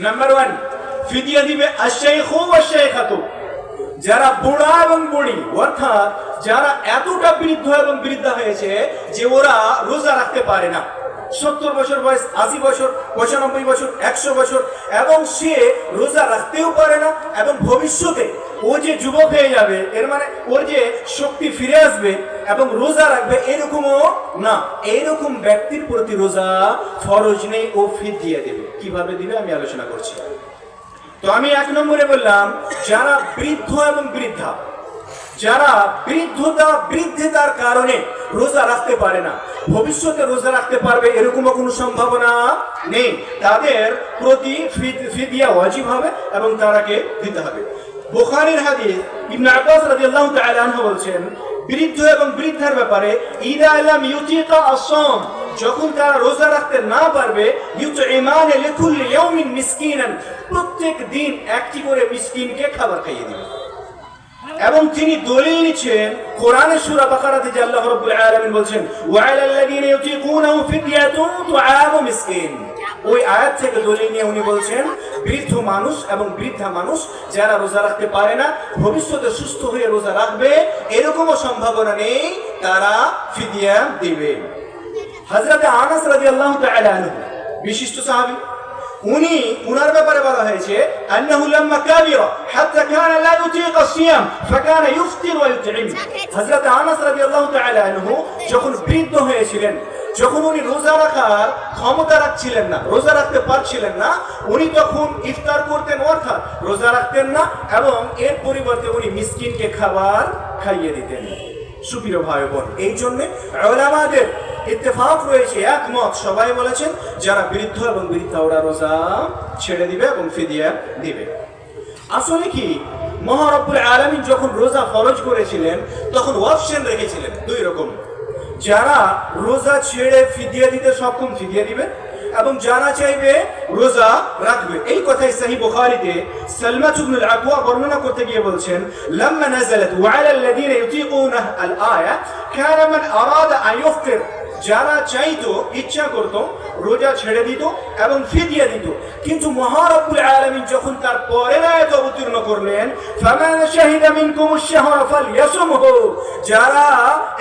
Number one ফিদিয়া দিবে আশাইখু আশাইখাতু যারা বুড়া এবং বুড়ি অর্থাৎ যারা এতটা বৃদ্ধ এবং বৃদ্ধা হয়েছে যে ওরা রোজা রাখতে পারে না সত্তর বছর বয়স আশি বছর পঁচানব্বই বছর একশো বছর এবং সে রোজা রাখতেও পারে না এবং ভবিষ্যতে ও যে যুবক হয়ে যাবে, এর মানে ওর যে শক্তি ফিরে আসবে এবং রোজা রাখবে, এরকমও না। এইরকম ব্যক্তির প্রতি রোজা ফরজ নেই, ও ফির দিয়ে দেবে। কীভাবে দিবে আমি আলোচনা করছি। তো আমি এক নম্বরে বললাম, যারা বৃদ্ধ এবং বৃদ্ধা, যারা বৃদ্ধতা, বৃদ্ধতার কারণে রোজা রাখতে পারে না, ভবিষ্যতে রোজা রাখতে পারবে, এরকমও কোনো সম্ভাবনা নেই। তাদের প্রতি ফিদ- ফিদিয়া ওয়াজিব হবে এবং তারাকে দিতে হবে। বুখারীর হাদিস ইবনে আব্বাস রাদিয়াল্লাহু তাআলা আনহু বলছেন, বৃদ্ধ এবং বৃদ্ধার ব্যাপারে, ইদা লাম ইউতিকা আস-সাম যখন তারা রোজা রাখতে না পারবে ইউতইমানে লিকুল্লি ইয়াউমিন মিসকিনান প্রত্যেক দিন একটি করে মিসকিনকে খাবার খাইয়ে দিবে। এবং তিনি দলিল নিচ্ছেন কোরআনের সূরা বাকারাতে যে আল্লাহ রাব্বুল আলামিন বলছেন, ওয়া আলাল্লাযীনা ইউতিকুনাহু ফিদয়াতুন তুআমু মিসকিন ওই আয়াত থেকে দলিল নিয়ে উনি বলছেন, বৃদ্ধ মানুষ এবং বৃদ্ধা মানুষ যারা রোজা রাখতে পারে না, ভবিষ্যতে সুস্থ হয়ে রোজা রাখবে, এরকমও সম্ভাবনা নেই, তারা ফিদিয়া দিবে। হাজরাতে আনাস রাজি আল্লাহ বিশিষ্ট সাহাবি, উনি, উনার ব্যাপারে বলা হয়েছে, আন্নাহু লাম্মা কাবিরা, হাত্তা কানা লা ইউতিক সিয়াম, ফাকানা ইফতির ওয়া ইউতিম আনাস রাদিয়াল্লাহু তাআলা আনহু যখন বৃদ্ধ হয়েছিলেন যখন উনি রোজা রাখার ক্ষমতা রাখছিলেন না, রোজা রাখতে পারছিলেন না, উনি তখন ইফতার করতেন অর্থাৎ রোজা রাখতেন না এবং এর পরিবর্তে উনি মিসকিনকে খাবার খাইয়ে দিতেন। সুপ্রিয় ভাই বোন এই জন্যে ওলামাদের ইত্তেফাক রয়েছে, একমত। সবাই বলেছেন, যারা বৃদ্ধ এবং বৃদ্ধা, ওরা রোজা ছেড়ে দিবে এবং ফিদিয়া দিবে। আসলে কি, মহারব্বুল আলামিন যখন রোজা ফরজ করেছিলেন, তখন অপশন রেখেছিলেন, দুই রকম। যারা রোজা ছেড়ে ফিদিয়া দিতে সক্ষম, ফিদিয়া দিবে। এবং যারা চাইবে রোজা রাখবে। এই কথাই সাহি বুখারীতে সালমা ইবনুল আকওয়া বর্ণনা করতে গিয়ে বলছেন, লাম্মা নাযালাত ওয়া আলাল্লাযীনা ইউতিকুনা আল আয়া কানা মান আরাদা আন ইফতির যারা চাইতো, ইচ্ছা করত, রোজা ছেড়ে দিত এবং ফিদিয়া দিত। কিন্তু মহারব্বুল আলামিন যখন তার পরের আয়াত অবতীর্ণ করলেন যারা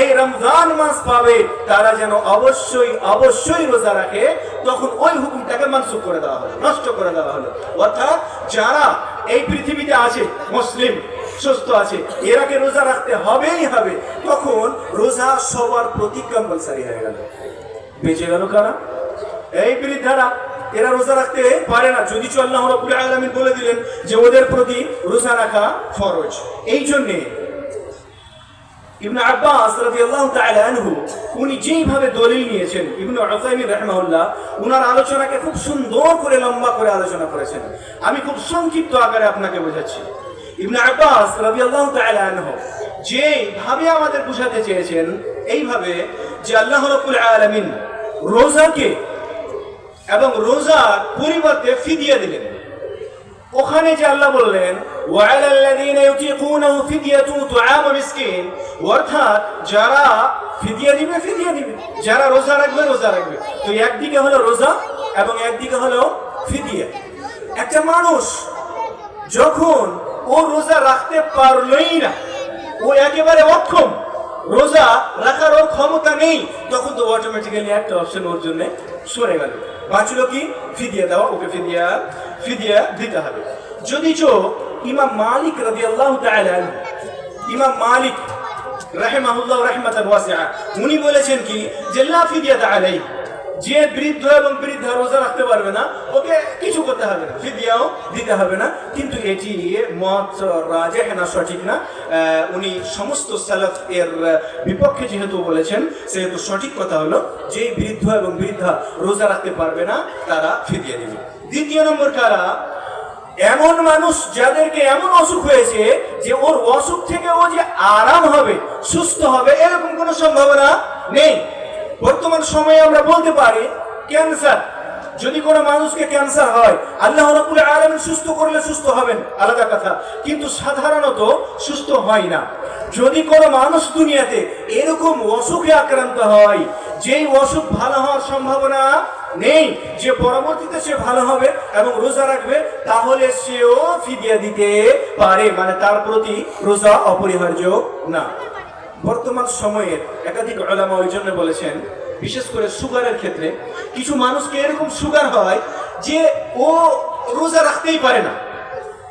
এই রমজান মাস পাবে, তারা যেন অবশ্যই অবশ্যই রোজা রাখে, তখন ওই হুকুমটাকে মানসুখ করে দেওয়া হলো, নষ্ট করে দেওয়া হলো। অর্থাৎ যারা এই পৃথিবীতে আছে, মুসলিম সুস্থ আছে। এরাকে রোজা রাখতে হবেই হবে। তখন রোজা সবার প্রতি কম্পালসারি হয়ে গেল। বেঁচে গেল কারা? এই বৃদ্ধারা, এরা রোজা রাখতে পারে না। যদি আল্লাহ রাব্বুল আলামিন বলে দিলেন যে ওদের প্রতি রোজা রাখা ফরজ। এই জন্যে ইবনে আব্বাস রাদিয়াল্লাহু তাআলা আনহু, উনি যেইভাবে দলিল নিয়েছেন, ইবনে উনার আলোচনাকে খুব সুন্দর করে, লম্বা করে আলোচনা করেছেন। আমি খুব সংক্ষিপ্ত আকারে আপনাকে বোঝাচ্ছি। ইবনে আব্বাস রাদিয়াল্লাহু তাআলা আনহু যেভাবে আমাদের বোঝাতে চেয়েছেন এইভাবে যে আল্লাহ রাব্বুল আলামিন রোজাকে এবং রোজার পরিবর্তে ফিদিয়া দিলেন ওখানে যে আল্লাহ বললেন وعلى الذين يطيقونه فدية طعام مسكين অর্থাৎ যারা ফিদিয়া দিবে ফিদিয়া দিবে যারা রোজা রাখবে রোজা রাখবে তো একদিকে হলো রোজা এবং একদিকে হলো ফিদিয়া একটা মানুষ যখন ও রোজা রাখতে পারলই না। ও একেবারে অক্ষম। রোজা রাখার ওর ক্ষমতা নেই। তখন তো অটোমেটিক্যালি একটা অপশন ওর জন্য সরে গেল। বাঁচলো কি? ফিদিয়া দেওয়া ওকে ফিদিয়া ফিদিয়া দিতে হবে। যদি চো ইমাম মালিক তাআলা আনহু, ইমাম মালিক রাহিমাহুল্লাহ ওয়াসিআ উনি বলেছেন কি যে লা ফিদিয়াতা আলাই যে বৃদ্ধ এবং বৃদ্ধা রোজা রাখতে পারবে না, ওকে কিছু করতে হবে না। ফিদিয়াও দিতে হবে না, কিন্তু এটি মত রাজেহ না সঠিক না। উনি সমস্ত সালাফ এর বিপক্ষে যেহেতু বলেছেন, সেহেতু সঠিক কথা হলো, যে বৃদ্ধ এবং বৃদ্ধা রোজা রাখতে পারবে না, তারা ফিদিয়া দিবে। দ্বিতীয় নম্বর কারা? এমন মানুষ যাদেরকে এমন অসুখ হয়েছে যে ওর অসুখ থেকে ও যে আরাম হবে, সুস্থ হবে, এরকম কোনো সম্ভাবনা নেই। বর্তমান সময়ে আমরা বলতে পারি, ক্যান্সার, যদি কোনো মানুষকে ক্যান্সার হয়, আল্লাহ আলামিন সুস্থ করলে সুস্থ হবেন, আলাদা কথা। কিন্তু সাধারণত সুস্থ হয় না। যদি কোনো মানুষ দুনিয়াতে এরকম অসুখে আক্রান্ত হয়, যেই অসুখ ভালো হওয়ার সম্ভাবনা নেই, যে পরবর্তীতে সে ভালো হবে এবং রোজা রাখবে, তাহলে সেও ফিদিয়া দিতে পারে। মানে তার প্রতি রোজা অপরিহার্য না। বর্তমান সময়ের একাধিক আলামা ওই জন্য বলেছেন, বিশেষ করে সুগারের ক্ষেত্রে, কিছু মানুষকে এরকম সুগার হয় যে ও রোজা রাখতেই পারে না।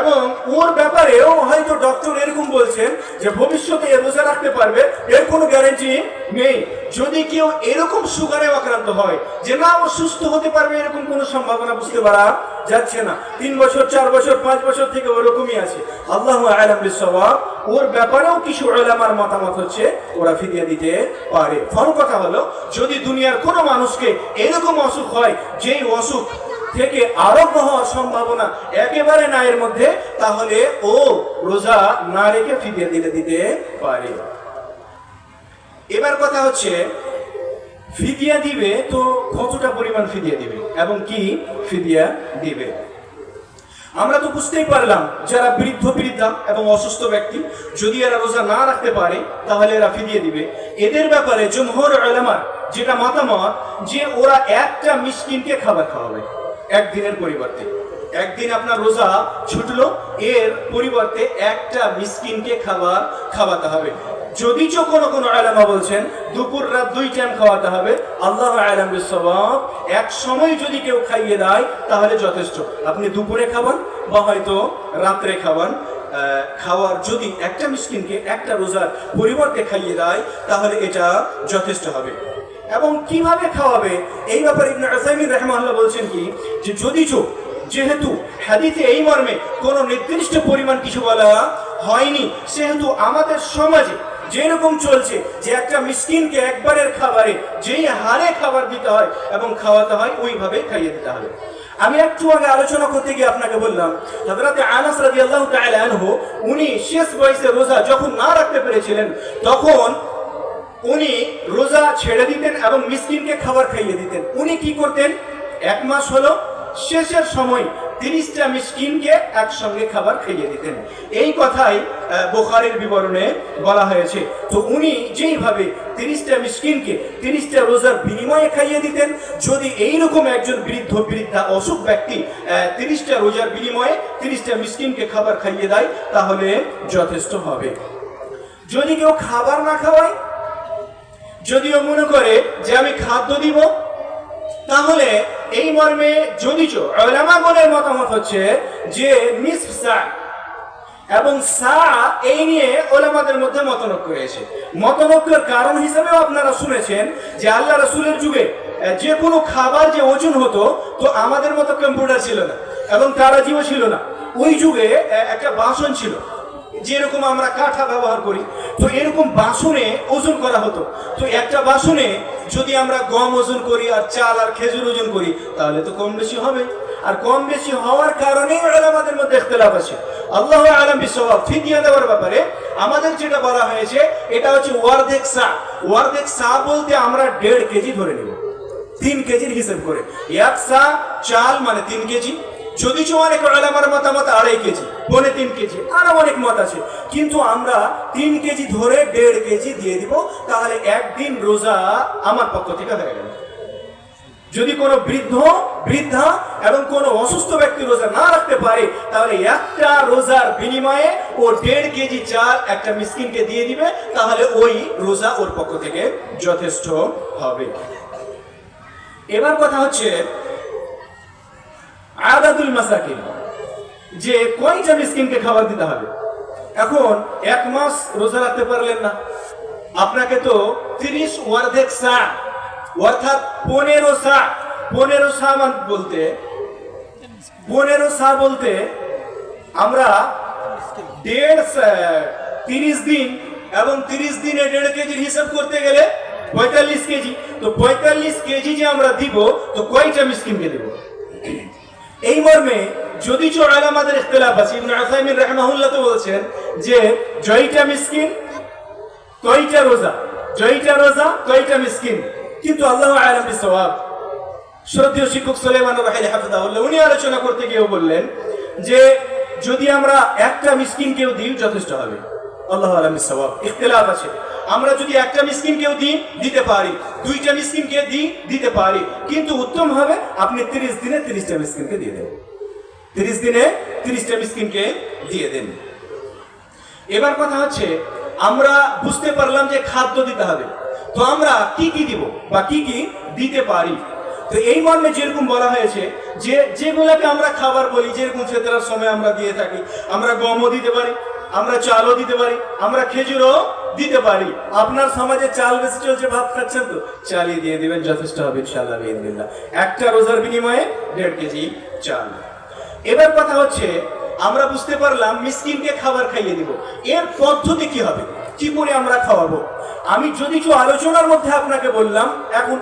এবং ওর ব্যাপারেও হয়তো ডক্টর এরকম বলছেন যে ভবিষ্যতে এ রোজা রাখতে পারবে, এর কোনো গ্যারেন্টি নেই। যদি কেউ এরকম সুগারে আক্রান্ত হয়, যে না, ও সুস্থ হতে পারবে এরকম কোনো সম্ভাবনা বুঝতে পারা যাচ্ছে না। তিন বছর, চার বছর, পাঁচ বছর থেকে ওরকমই আছে। আল্লাহ আলম বিসওয়াব ওর ব্যাপারেও কিছু ওলামার মতামত হচ্ছে ওরা ফিরিয়ে দিতে পারে। ফল কথা হলো, যদি দুনিয়ার কোনো মানুষকে এরকম অসুখ হয়, যেই অসুখ থেকে আরোগ্য হওয়ার সম্ভাবনা একেবারে না এর মধ্যে, তাহলে ও রোজা না রেখে ফিরিয়ে দিলে দিতে পারে। এবার কথা হচ্ছে ফিদিয়া দিবে তো কতটা পরিমাণ ফিদিয়া দিবে এবং কি ফিদিয়া দিবে? আমরা তো বুঝতেই পারলাম, যারা বৃদ্ধ, বৃদ্ধা এবং অসুস্থ ব্যক্তি, যদি এরা রোজা না রাখতে পারে, তাহলে এরা ফিরিয়ে দিবে। এদের ব্যাপারে জমহর আলামার যেটা মতামত, যে ওরা একটা মিসকিনকে খাবার খাওয়াবে। একদিনের পরিবর্তে। একদিন আপনার রোজা ছুটলো এর পরিবর্তে একটা মিসকিনকে খাবার খাওয়াতে হবে। যদি চো কোনো কোনো আলামা বলছেন দুপুর রাত দুই টাইম খাওয়াতে হবে আল্লাহ আলাম বিশ্ববাব এক সময় যদি কেউ খাইয়ে দেয় তাহলে যথেষ্ট। আপনি দুপুরে খাবার বা হয়তো রাত্রে আহ, খাওয়ার যদি একটা মিসকিনকে একটা রোজার পরিবর্তে খাইয়ে দেয় তাহলে এটা যথেষ্ট হবে। এবং কীভাবে খাওয়াবে? এই ব্যাপারে ইবনে উসাইমিন রাহমাহুল্লাহ বলছেন কি, যে যদি যেহেতু হাদিসে এই মর্মে কোনো নির্দিষ্ট পরিমাণ কিছু বলা হয়নি, সেহেতু আমাদের সমাজে যেরকম চলছে যে একটা মিসকিনকে একবারের খাবারে যেই হারে খাবার দিতে হয় এবং খাওয়াতে হয় ওইভাবে খাইয়ে দিতে হবে। আমি একটু আগে আলোচনা করতে গিয়ে আপনাকে বললাম, হযরতে আনাস তাআলা আনহু, উনি শেষ বয়সে রোজা যখন না রাখতে পেরেছিলেন, তখন উনি রোজা ছেড়ে দিতেন এবং মিসকিনকে খাবার খাইয়ে দিতেন। উনি কি করতেন? এক মাস হলো শেষের সময় তিরিশটা মিসকিনকে একসঙ্গে খাবার খাইয়ে দিতেন। এই কথাই বোখারের বিবরণে বলা হয়েছে। তো উনি যেইভাবে তিরিশটা মিসকিনকে তিরিশটা রোজার বিনিময়ে খাইয়ে দিতেন, যদি এইরকম একজন বৃদ্ধ, বৃদ্ধা, অসুখ ব্যক্তি তিরিশটা রোজার বিনিময়ে তিরিশটা মিসকিনকে খাবার খাইয়ে দেয়, তাহলে যথেষ্ট হবে। যদি কেউ খাবার না খাওয়ায় যদিও মনে করে যে আমি খাদ্য দিব, তাহলে এই মর্মে যদি ওলামাগণের মতামত হচ্ছে যে এবং সা এই নিয়ে ওলামাদের মধ্যে মতনৈক্য রয়েছে। মতনৈক্যের কারণ হিসেবেও আপনারা শুনেছেন যে আল্লাহ রসুলের যুগে যে কোনো খাবার যে ওজন হতো, তো আমাদের মতো কম্পিউটার ছিল না, এবং তারাজিও ছিল না। ওই যুগে একটা বাসন ছিল। যেরকম আমরা কাঠা ব্যবহার করি, তো এরকম বাসনে ওজন করা হতো। তো একটা বাসনে যদি আমরা গম ওজন করি আর চাল আর খেজুর ওজন করি, তাহলে তো কম বেশি হবে। আর কম বেশি হওয়ার কারণেই আমাদের মধ্যে ইখতিলাফ আছে। আল্লাহ আলম বিশ্ববাব ফিদিয়া দেওয়ার ব্যাপারে আমাদের যেটা বলা হয়েছে, এটা হচ্ছে ওয়ার্ধেক সা ওয়ার্ধেক সা বলতে আমরা দেড় কেজি ধরে নেব। তিন কেজির হিসেব করে। এক সা চাল মানে তিন কেজি যদি অনেক আলামার মতামত আড়াই কেজি, পনে তিন কেজি, আরও অনেক মত আছে। কিন্তু আমরা তিন কেজি ধরে দেড় কেজি দিয়ে দিব, তাহলে একদিন রোজা আমার পক্ষ থেকে হয়ে গেল যদি কোনো বৃদ্ধ, বৃদ্ধা এবং কোনো অসুস্থ ব্যক্তি রোজা না রাখতে পারে, তাহলে একটা রোজার বিনিময়ে ও দেড় কেজি চাল একটা মিসকিনকে দিয়ে দিবে, তাহলে ওই রোজা ওর পক্ষ থেকে যথেষ্ট হবে। এবার কথা হচ্ছে আদাদুল মাসাকিন, যে কয়টা মিসকিনকে খাবার দিতে হবে? এখন এক মাস রোজা রাখতে পারলেন না। আপনাকে তো তিরিশ ওয়ার্ধেক সা অর্থাৎ পনেরো সা পনেরো সা বলতে, পনেরো সা বলতে আমরা দেড় তিরিশ দিন এবং তিরিশ দিনে দেড় কেজির হিসাব করতে গেলে পঁয়তাল্লিশ কেজি। তো পঁয়তাল্লিশ কেজি যে আমরা দিব, তো কয়টা মিসকিনকে দেবো? এই মর্মে যদি চড়াল আমাদের ইখতিলাফ আছে, ইবনে উসাইমিন রাহমাহুল্লাহ তো বলছেন যে জয়টা মিসকিন কয়টা রোজা। জয়টা রোজা কয়টা মিসকিন। কিন্তু আল্লাহ আলাম বিসওয়াব। শ্রদ্ধেয় শিক্ষক সুলাইমান রাহিল হাফিজাহুল্লাহ, উনি আলোচনা করতে গিয়েও বললেন যে যদি আমরা একটা মিসকিন কেউ দিই, যথেষ্ট হবে। আল্লাহ আলাম বিসওয়াব। ইখতিলাফ আছে। আমরা যদি একটা মিসকিনকেও দিই, দিতে পারি। দুইটা মিসকিনকে দিই, দিতে পারি। কিন্তু উত্তম হবে, আপনি তিরিশ দিনে তিরিশটা মিসকিনকে দিয়ে দেন তিরিশ দিনে তিরিশটা মিসকিনকে দিয়ে দেন এবার কথা হচ্ছে, আমরা বুঝতে পারলাম যে খাদ্য দিতে হবে। তো আমরা কি কি দিব বা কি কি দিতে পারি? তো এই মর্মে যেরকম বলা হয়েছে যে যেগুলোকে আমরা খাবার বলি, যেরকম ফেতরার সময় আমরা দিয়ে থাকি, আমরা গমও দিতে পারি, আমরা চালও দিতে পারি, আমরা খেজুরও দিতে পারি। আপনার সমাজে চাল বেশি চলছে, ভাত খাচ্ছেন তো? চালই দিয়ে দিবেন, যথেষ্ট হবে, ইনশাআল্লাহ একটা রোজার বিনিময়ে দেড় কেজি চাল। এবার কথা হচ্ছে, আমরা বুঝতে পারলাম, মিসকিনকে খাবার খাইয়ে দিব। এর পদ্ধতি কি হবে? কি করে আমরা খাওয়াবো? আমি যদি কিছু আলোচনার মধ্যে আপনাকে বললাম, এখন